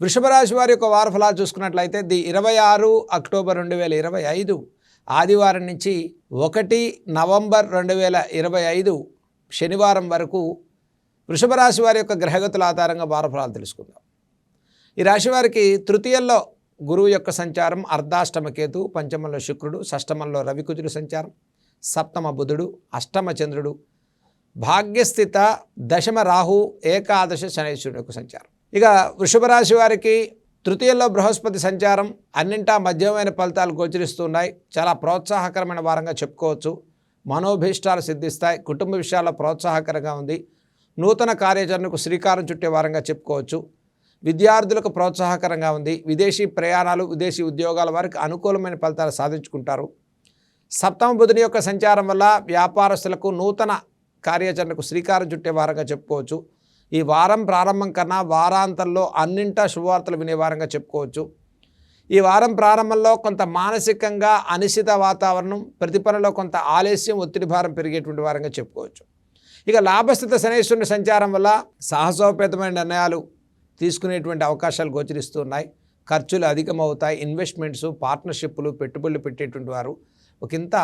వృషభరాశి వారి యొక్క వారఫలాలు చూసుకున్నట్లయితే ది ఇరవై ఆరు అక్టోబర్ రెండు వేల ఇరవై ఐదు ఆదివారం నుంచి ఒకటి నవంబర్ రెండు వేల ఇరవై ఐదు శనివారం వరకు వృషభరాశి వారి యొక్క గ్రహగతుల ఆధారంగా వారఫలాలు తెలుసుకుందాం. ఈ రాశి వారికి తృతీయంలో గురువు యొక్క సంచారం అర్ధాష్టమ కేతు పంచమంలో శుక్రుడు షష్టమంలో రవికుజుడు సంచారం సప్తమ బుధుడు అష్టమ చంద్రుడు భాగ్యస్థిత దశమ రాహు ఏకాదశ శనైశ్వరుడు యొక్క సంచారం. ఇక వృషభ రాశి వారికి తృతీయంలో బృహస్పతి సంచారం అన్నింటా మధ్యమైన ఫలితాలు గోచరిస్తున్నాయి. చాలా ప్రోత్సాహకరమైన వారంగా చెప్పుకోవచ్చు. మనోభీష్టాలు సిద్ధిస్తాయి. కుటుంబ విషయాల్లో ప్రోత్సాహకరంగా ఉంది. నూతన కార్యాచరణకు శ్రీకారం చుట్టే వారంగా చెప్పుకోవచ్చు. విద్యార్థులకు ప్రోత్సాహకరంగా ఉంది. విదేశీ ప్రయాణాలు విదేశీ ఉద్యోగాల వారికి అనుకూలమైన ఫలితాలు సాధించుకుంటారు. సప్తమ బుధుని యొక్క సంచారం వల్ల వ్యాపారస్తులకు నూతన కార్యాచరణకు శ్రీకారం చుట్టే వారంగా చెప్పుకోవచ్చు. ఈ వారం ప్రారంభం కన్నా వారాంతంలో అన్నింటా శుభవార్తలు వినేవారంగా చెప్పుకోవచ్చు. ఈ వారం ప్రారంభంలో కొంత మానసికంగా అనిశ్చిత వాతావరణం ప్రతిపనలో కొంత ఆలస్యం ఒత్తిడి భారం పెరిగేటువంటి వారంగా చెప్పుకోవచ్చు. ఇక లాభస్థిత శనేశ్వరుని సంచారం వల్ల సాహసోపేతమైన నిర్ణయాలు తీసుకునేటువంటి అవకాశాలు గోచరిస్తున్నాయి ఖర్చులు అధికమవుతాయి. ఇన్వెస్ట్మెంట్స్ పార్ట్నర్షిప్లు పెట్టుబడులు పెట్టేటువంటి వారు ఒకంత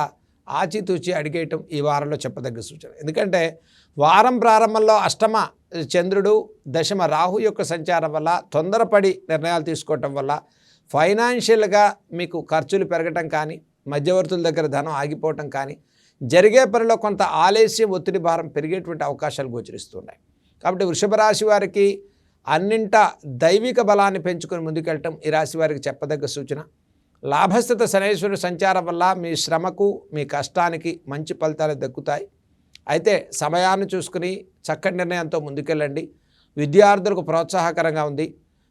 ఆచితూచి అడిగేయటం ఈ వారంలో చెప్పదగ్గ సూచన. ఎందుకంటే వారం ప్రారంభంలో అష్టమ చంద్రుడు దశమ రాహు యొక్క సంచారం వల్ల తొందరపడి నిర్ణయాలు తీసుకోవటం వల్ల ఫైనాన్షియల్గా మీకు ఖర్చులు పెరగటం కానీ మధ్యవర్తుల దగ్గర ధనం ఆగిపోవటం కానీ జరిగే పనిలో కొంత ఆలస్యం ఒత్తిడి భారం పెరిగేటువంటి అవకాశాలు గోచరిస్తున్నాయి. కాబట్టి వృషభ రాశి వారికి అన్నింట దైవిక బలాన్ని పెంచుకొని ముందుకెళ్ళటం ఈ రాశి వారికి చెప్పదగ్గ సూచన. లాభస్థిత శనేశ్వరుడు సంచారం వల్ల మీ శ్రమకు మీ కష్టానికి మంచి ఫలితాలు దక్కుతాయి. అయితే సమయాన్ని చూసుకుని చక్కటి నిర్ణయంతో ముందుకెళ్ళండి. విద్యార్థులకు ప్రోత్సాహకరంగా ఉంది.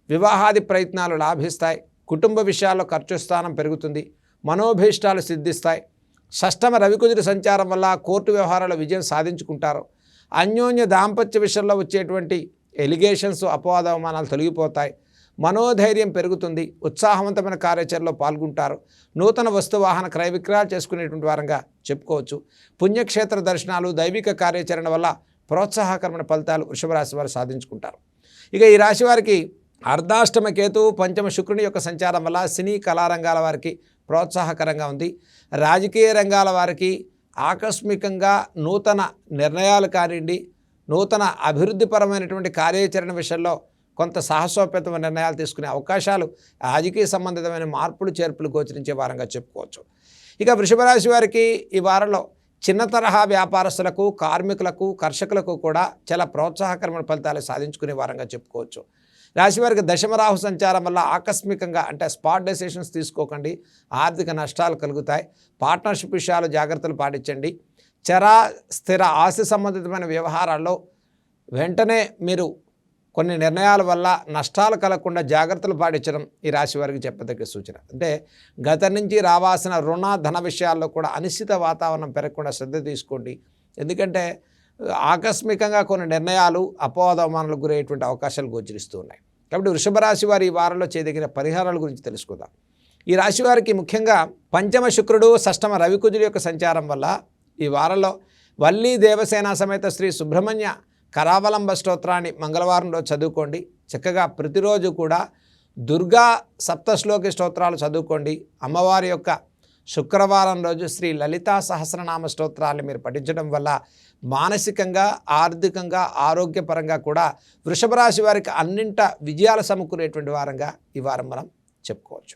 వివాహాది ప్రయత్నాలు లాభిస్తాయి. కుటుంబ విషయాల్లో ఖర్చు స్థానం పెరుగుతుంది. మనోభీష్టాలు సిద్ధిస్తాయి. షష్టమ రవికుజుడి సంచారం వల్ల కోర్టు వ్యవహారాల విజయం సాధించుకుంటారు. అన్యోన్య దాంపత్య విషయంలో వచ్చేటువంటి ఎలిగేషన్స్ అపవాదవమానాలు తొలగిపోతాయి. మనోధైర్యం పెరుగుతుంది ఉత్సాహవంతమైన కార్యాచరణలో పాల్గొంటారు. నూతన వస్తువాహన క్రయ విక్రయాలు చేసుకునేటువంటి వారంగా చెప్పుకోవచ్చు. పుణ్యక్షేత్ర దర్శనాలు దైవిక కార్యాచరణ వల్ల ప్రోత్సాహకరమైన ఫలితాలు వృషభరాశి వారు సాధించుకుంటారు. ఇక ఈ రాశి వారికి అర్ధాష్టమ కేతు పంచమ శుక్రుని యొక్క సంచారం వల్ల సినీ కళారంగాల వారికి ప్రోత్సాహకరంగా ఉంది. రాజకీయ రంగాల వారికి ఆకస్మికంగా నూతన నిర్ణయాలు కానివ్వండి నూతన అభివృద్ధిపరమైనటువంటి కార్యాచరణ విషయంలో కొంత సాహసోపేతమైన నిర్ణయాలు తీసుకునే అవకాశాలు రాజకీయ సంబంధితమైన మార్పులు చేర్పులు గోచరించే వారంగా చెప్పుకోవచ్చు. ఇక వృషభరాశి వారికి ఈ వారంలో చిన్న తరహా వ్యాపారస్తులకు కార్మికులకు కర్షకులకు కూడా చాలా ప్రోత్సాహకరమైన ఫలితాలు సాధించుకునే వారంగా చెప్పుకోవచ్చు. రాశివారికి దశమరాహు సంచారం వల్ల ఆకస్మికంగా అంటే స్పాట్ డెసిషన్స్ తీసుకోకండి. ఆర్థిక నష్టాలు కలుగుతాయి. పార్ట్నర్షిప్ విషయాలు జాగ్రత్తలు పాటించండి. చరా స్థిర ఆస్తి సంబంధితమైన వ్యవహారాల్లో వెంటనే మీరు కొన్ని నిర్ణయాల వల్ల నష్టాలు కలగకుండా జాగ్రత్తలు పాటించడం ఈ రాశి వారికి చెప్పదగ్గ సూచన. అంటే గత నుంచి రావాల్సిన రుణ ధన విషయాల్లో కూడా అనిశ్చిత వాతావరణం పెరగకుండా శ్రద్ధ తీసుకోండి. ఎందుకంటే ఆకస్మికంగా కొన్ని నిర్ణయాలు అపవాదవమానాలకు గురయ్యేటువంటి అవకాశాలు గోచరిస్తూ ఉన్నాయి. కాబట్టి వృషభ రాశి వారి ఈ వారంలో చేయదగిన పరిహారాల గురించి తెలుసుకుందాం. ఈ రాశి వారికి ముఖ్యంగా పంచమ శుక్రుడు షష్టమ రవికుజుడు యొక్క సంచారం వల్ల ఈ వారంలో వల్లీ దేవసేన సమేత శ్రీ సుబ్రహ్మణ్య కరావలంబ స్తోత్రాన్ని మంగళవారంలో చదువుకోండి. చక్కగా ప్రతిరోజు కూడా దుర్గా సప్తశ్లోకి స్తోత్రాలు చదువుకోండి. అమ్మవారి యొక్క శుక్రవారం రోజు శ్రీ లలితా సహస్రనామ స్తోత్రాలు మీరు పఠించడం వల్ల మానసికంగా ఆర్థికంగా ఆరోగ్యపరంగా కూడా వృషభ రాశి వారికి అన్నింట విజయాలు సమకూరేటువంటి వారంగా ఈ వారం మనం చెప్పుకోవచ్చు.